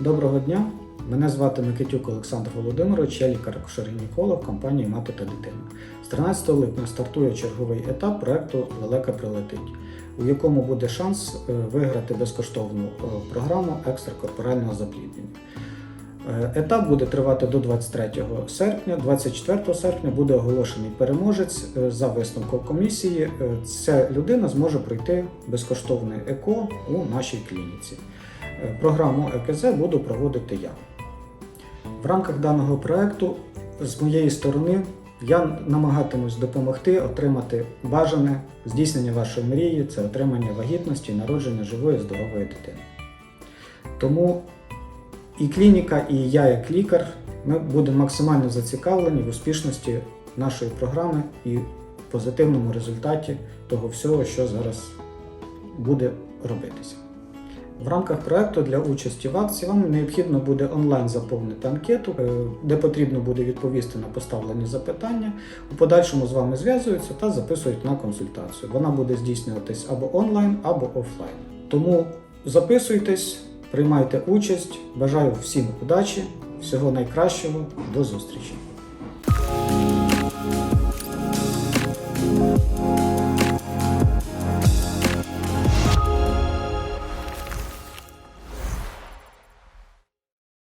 Доброго дня! Мене звати Микитюк Олександр Володимирович, я лікар-акушер-гінеколог компанії Мати та дитина. З 13 липня стартує черговий етап проекту Велика прилетить, у якому буде шанс е, виграти безкоштовну е, програму екстракорпорального запліднення. Е, Етап буде тривати до 23 серпня. 24 серпня буде оголошений переможець за висновком комісії. Ця людина зможе пройти безкоштовне ЕКО у нашій клініці. Е, Програму ЕКЗ буду проводити я. В рамках даного проекту з моєї сторони я намагатимусь допомогти отримати бажане здійснення вашої мрії це отримання вагітності народження живої здорової дитини. Тому і клініка, і я, як лікар, ми будемо максимально зацікавлені в успішності нашої програми і позитивному результаті того всього, що зараз буде робитися. В рамках проекту для участі в акції вам необхідно буде онлайн заповнити анкету, е, де потрібно буде відповісти на поставлені запитання. У подальшому з вами зв'язуються та записують на консультацію. Вона буде здійснюватись або онлайн, або офлайн. Тому записуйтесь, приймайте участь. Бажаю всім удачі, всього найкращого, до зустрічі!